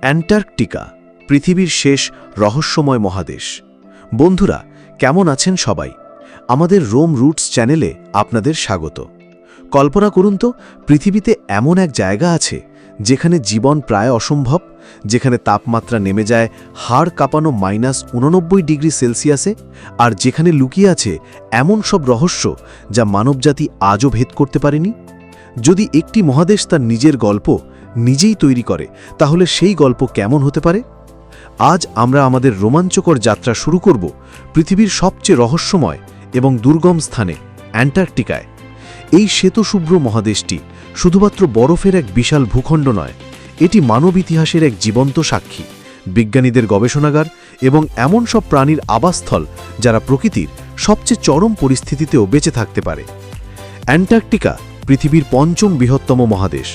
Antarctica, পৃথিবীর শেষ রহস্যময় মহাদেশ। বন্ধুরা, কেমন আছেন সবাই? আমাদের রোম রুটস চ্যানেলে আপনাদের স্বাগত। কল্পনা করুন তো, পৃথিবীতে এমন এক জায়গা আছে, যেখানে জীবন প্রায় অসম্ভব, যেখানে তাপমাত্রা নেমে যায় হাড় কাঁপানো মাইনাস উননব্বই ডিগ্রি সেলসিয়াসে, আর যেখানে লুকিয়ে আছে এমন সব রহস্য যা মানবজাতি আজও ভেদ করতে পারেনি। যদি একটি মহাদেশ তার নিজের গল্প নিজেই তৈরি করে, তাহলে সেই গল্প কেমন হতে পারে? আজ আমরা আমাদের রোমাঞ্চকর যাত্রা শুরু করব পৃথিবীর সবচেয়ে রহস্যময় এবং দুর্গম স্থানে, অ্যান্টার্কটিকায়। এই শ্বেতশুভ্র মহাদেশটি শুধুমাত্র বরফের এক বিশাল ভূখণ্ড নয়, এটি মানব ইতিহাসের এক জীবন্ত সাক্ষী, বিজ্ঞানীদের গবেষণাগার এবং এমন সব প্রাণীর আবাসস্থল যারা প্রকৃতির সবচেয়ে চরম পরিস্থিতিতেও বেঁচে থাকতে পারে। অ্যান্টার্কটিকা পৃথিবীর পঞ্চম বৃহত্তম মহাদেশ।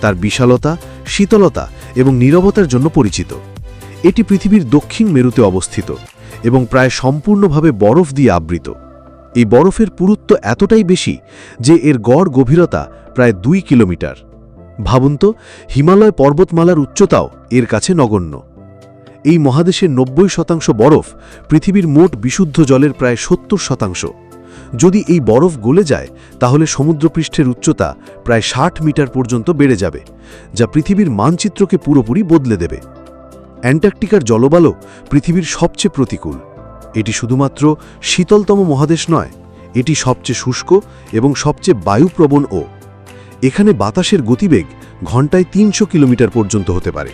তার বিশালতা, শীতলতা এবং নীরবতার জন্য পরিচিত। এটি পৃথিবীর দক্ষিণ মেরুতে অবস্থিত এবং প্রায় সম্পূর্ণভাবে বরফ দিয়ে আবৃত। এই বরফের পুরুত্ব এতটাই বেশি যে এর গড় গভীরতা প্রায় দুই কিলোমিটার। ভাবুন তো, হিমালয় পর্বতমালার উচ্চতাও এর কাছে নগণ্য। এই মহাদেশের নব্বই শতাংশ বরফ পৃথিবীর মোট বিশুদ্ধ জলের প্রায় সত্তর শতাংশ। যদি এই বরফ গলে যায়, তাহলে সমুদ্রপৃষ্ঠের উচ্চতা প্রায় ষাট মিটার পর্যন্ত বেড়ে যাবে, যা পৃথিবীর মানচিত্রকে পুরোপুরি বদলে দেবে। অ্যান্টার্কটিকার জলবায়ু পৃথিবীর সবচেয়ে প্রতিকূল। এটি শুধুমাত্র শীতলতম মহাদেশ নয়, এটি সবচেয়ে শুষ্ক এবং সবচেয়ে বায়ুপ্রবণ ও। এখানে বাতাসের গতিবেগ ঘন্টায় তিনশো কিলোমিটার পর্যন্ত হতে পারে।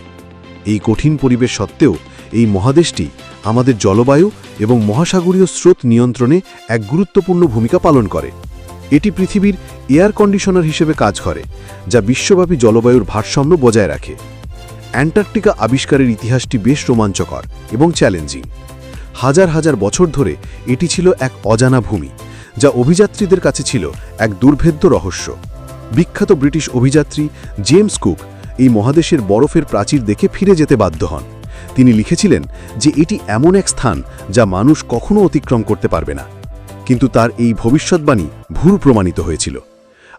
এই কঠিন পরিবেশ সত্ত্বেও এই মহাদেশটি আমাদের জলবায়ু এবং মহাসাগরীয় স্রোত নিয়ন্ত্রণে এক গুরুত্বপূর্ণ ভূমিকা পালন করে। এটি পৃথিবীর এয়ার কন্ডিশনার হিসেবে কাজ করে, যা বিশ্বব্যাপী জলবায়ুর ভারসাম্য বজায় রাখে। অ্যান্টার্কটিকা আবিষ্কারের ইতিহাসটি বেশ রোমাঞ্চকর এবং চ্যালেঞ্জিং। হাজার হাজার বছর ধরে এটি ছিল এক অজানা ভূমি, যা অভিযাত্রীদের কাছে ছিল এক দুর্ভেদ্য রহস্য। বিখ্যাত ব্রিটিশ অভিযাত্রী জেমস কুক এই মহাদেশের বরফের প্রাচীর দেখে ফিরে যেতে বাধ্য হন। তিনি লিখেছিলেন যে এটি এমন এক স্থান যা মানুষ কখনো অতিক্রম করতে পারবে না। কিন্তু তার এই ভবিষ্যৎবাণী ভুল প্রমাণিত হয়েছিল।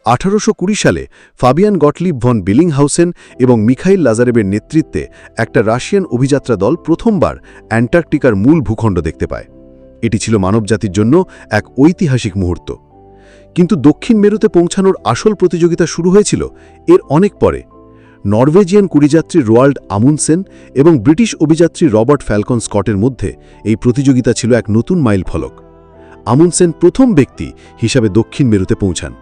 আঠারোশো কুড়ি সালে ফাবিয়ান গটলিভ ভন বিলিংহাউসেন এবং মিখাইল লাজারেবের নেতৃত্বে একটা রাশিয়ান অভিযাত্রা দল প্রথমবার অ্যান্টার্কটিকার মূল ভূখণ্ড দেখতে পায়। এটি ছিল মানবজাতির জন্য এক ঐতিহাসিক মুহূর্ত। কিন্তু দক্ষিণ মেরুতে পৌঁছানোর আসল প্রতিযোগিতা শুরু হয়েছিল এর অনেক পরে। নরওয়েজিয়ান কুড়িযাত্রী রোয়াল্ড আমুনসেন এবং ব্রিটিশ অভিযাত্রী রবার্ট ফ্যালকন স্কটের মধ্যে এই প্রতিযোগিতা ছিল এক নতুন মাইল ফলক আমুনসেন প্রথম ব্যক্তি হিসাবে দক্ষিণ মেরুতে পৌঁছান।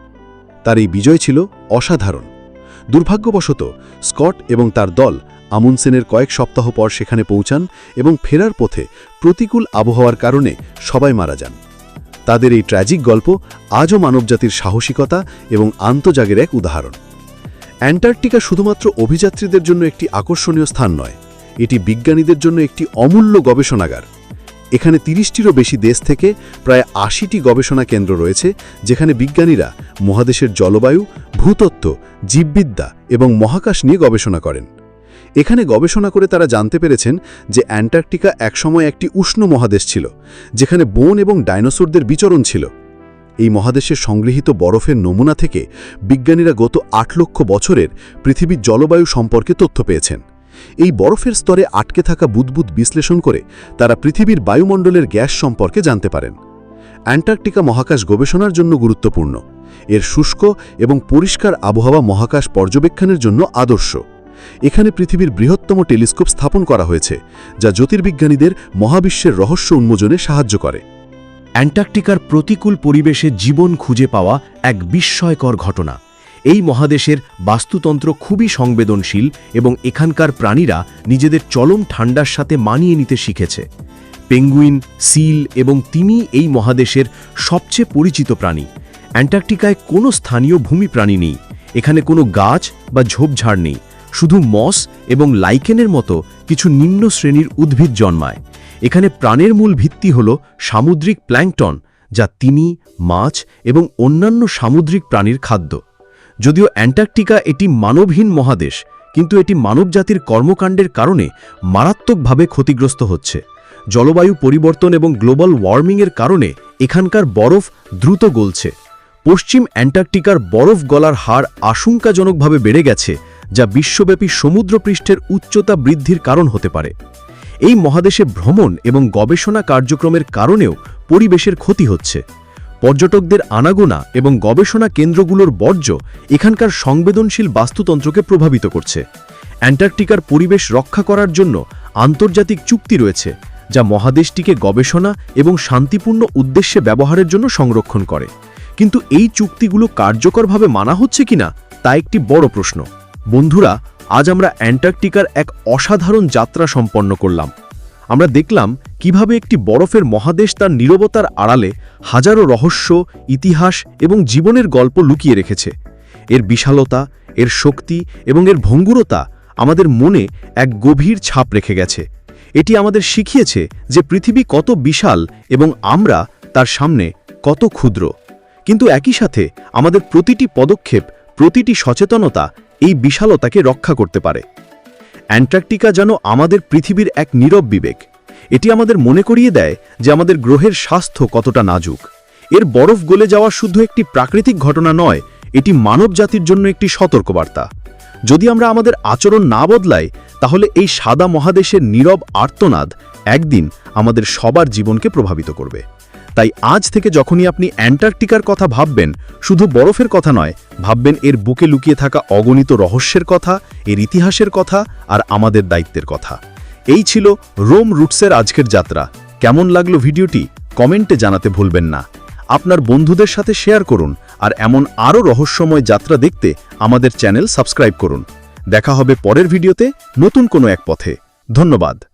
তার এই বিজয় ছিল অসাধারণ। দুর্ভাগ্যবশত, স্কট এবং তার দল আমুনসেনের কয়েক সপ্তাহ পর সেখানে পৌঁছান এবং ফেরার পথে প্রতিকূল আবহাওয়ার কারণে সবাই মারা যান। তাদের এই ট্র্যাজিক গল্প আজও মানবজাতির সাহসিকতা এবং আন্তজাগের এক উদাহরণ। অ্যান্টার্কটিকা শুধুমাত্র অভিযাত্রীদের জন্য একটি আকর্ষণীয় স্থান নয়, এটি বিজ্ঞানীদের জন্য একটি অমূল্য গবেষণাগার। এখানে তিরিশটিরও বেশি দেশ থেকে প্রায় আশিটি গবেষণা কেন্দ্র রয়েছে, যেখানে বিজ্ঞানীরা মহাদেশের জলবায়ু, ভূতত্ত্ব, জীববিদ্যা এবং মহাকাশ নিয়ে গবেষণা করেন। এখানে গবেষণা করে তারা জানতে পেরেছেন যে অ্যান্টার্কটিকা একসময় একটি উষ্ণ মহাদেশ ছিল, যেখানে বন এবং ডাইনোসরদের বিচরণ ছিল। এই মহাদেশের সংগৃহীত বরফের নমুনা থেকে বিজ্ঞানীরা গত আট লক্ষ বছরের পৃথিবীর জলবায়ু সম্পর্কে তথ্য পেয়েছেন। এই বরফের স্তরে আটকে থাকা বুদবুদ বিশ্লেষণ করে তারা পৃথিবীর বায়ুমণ্ডলের গ্যাস সম্পর্কে জানতে পারেন। অ্যান্টার্কটিকা মহাকাশ গবেষণার জন্য গুরুত্বপূর্ণ। এর শুষ্ক এবং পরিষ্কার আবহাওয়া মহাকাশ পর্যবেক্ষণের জন্য আদর্শ। এখানে পৃথিবীর বৃহত্তম টেলিস্কোপ স্থাপন করা হয়েছে, যা জ্যোতির্বিজ্ঞানীদের মহাবিশ্বের রহস্য উন্মোচনে সাহায্য করে। অ্যান্টার্কটিকার প্রতিকূল পরিবেশে জীবন খুঁজে পাওয়া এক বিস্ময়কর ঘটনা। এই মহাদেশের বাস্তুতন্ত্র খুবই সংবেদনশীল এবং এখানকার প্রাণীরা নিজেদের চলম ঠান্ডার সাথে মানিয়ে নিতে শিখেছে। পেঙ্গুইন, সিল এবং তিমি এই মহাদেশের সবচেয়ে পরিচিত প্রাণী। অ্যান্টার্কটিকায় কোনো স্থানীয় ভূমি প্রাণী নেই। এখানে কোনো গাছ বা ঝোপঝাড় নেই। শুধু মস এবং লাইকেনের মতো কিছু নিম্ন শ্রেণির উদ্ভিদ জন্মায়। এখানে প্রাণের মূল ভিত্তি হল সামুদ্রিক প্ল্যাংটন, যা তিনি মাছ এবং অন্যান্য সামুদ্রিক প্রাণীর খাদ্য। যদিও অ্যান্টার্কটিকা এটি মানবহীন মহাদেশ, কিন্তু এটি মানবজাতির কর্মকাণ্ডের কারণে মারাত্মকভাবে ক্ষতিগ্রস্ত হচ্ছে। জলবায়ু পরিবর্তন এবং গ্লোবাল ওয়ার্মিংয়ের কারণে এখানকার বরফ দ্রুত গলছে। পশ্চিম অ্যান্টার্কটিকার বরফ গলার হার আশঙ্কাজনকভাবে বেড়ে গেছে যা বিশ্বব্যাপী সমুদ্রপৃষ্ঠের উচ্চতা বৃদ্ধির কারণ হতে পারে। এই মহাদেশে ভ্রমণ এবং গবেষণা কার্যক্রমের কারণেও পরিবেশের ক্ষতি হচ্ছে। পর্যটকদের আনাগোনা এবং গবেষণা কেন্দ্রগুলোর বর্জ্য এখানকার সংবেদনশীল বাস্তুতন্ত্রকে প্রভাবিত করছে। অ্যান্টার্কটিকার পরিবেশ রক্ষা করার জন্য আন্তর্জাতিক চুক্তি রয়েছে, যা মহাদেশটিকে গবেষণা এবং শান্তিপূর্ণ উদ্দেশ্যে ব্যবহারের জন্য সংরক্ষণ করে। কিন্তু এই চুক্তিগুলো কার্যকরভাবে মানা হচ্ছে কিনা, তা একটি বড় প্রশ্ন। বন্ধুরা, আজ আমরা অ্যান্টার্কটিকার এক অসাধারণ যাত্রা সম্পন্ন করলাম। আমরা দেখলাম কীভাবে একটি বরফের মহাদেশ তার নীরবতার আড়ালে হাজারো রহস্য, ইতিহাস এবং জীবনের গল্প লুকিয়ে রেখেছে। এর বিশালতা, এর শক্তি এবং এর ভঙ্গুরতা আমাদের মনে এক গভীর ছাপ রেখে গেছে। এটি আমাদের শিখিয়েছে যে পৃথিবী কত বিশাল এবং আমরা তার সামনে কত ক্ষুদ্র। কিন্তু একই সাথে আমাদের প্রতিটি পদক্ষেপ, প্রতিটি সচেতনতা এই বিশালতাকে রক্ষা করতে পারে। অ্যান্টার্কটিকা যেন আমাদের পৃথিবীর এক নীরব বিবেক। এটি আমাদের মনে করিয়ে দেয় যে আমাদের গ্রহের স্বাস্থ্য কতটা নাজুক। এর বরফ গলে যাওয়া শুধু একটি প্রাকৃতিক ঘটনা নয়, এটি মানব জাতির জন্য একটি সতর্কবার্তা। যদি আমরা আমাদের আচরণ না বদলাই, তাহলে এই সাদা মহাদেশের নীরব আর্তনাদ একদিন আমাদের সবার জীবনকে প্রভাবিত করবে। তাই আজ থেকে যখনই আপনি অ্যান্টার্কটিকার কথা ভাববেন, শুধু বরফের কথা নয়, ভাববেন এর বুকে লুকিয়ে থাকা অগণিত রহস্যের কথা, এর ইতিহাসের কথা আর আমাদের দায়িত্বের কথা। এই ছিল রোম রুটসের আজকের যাত্রা। কেমন লাগল ভিডিওটি? কমেন্টে জানাতে ভুলবেন না। আপনার বন্ধুদের সাথে শেয়ার করুন আর এমন আরও রহস্যময় যাত্রা দেখতে আমাদের চ্যানেল সাবস্ক্রাইব করুন। দেখা হবে পরের ভিডিওতে নতুন কোনো এক পথে। ধন্যবাদ।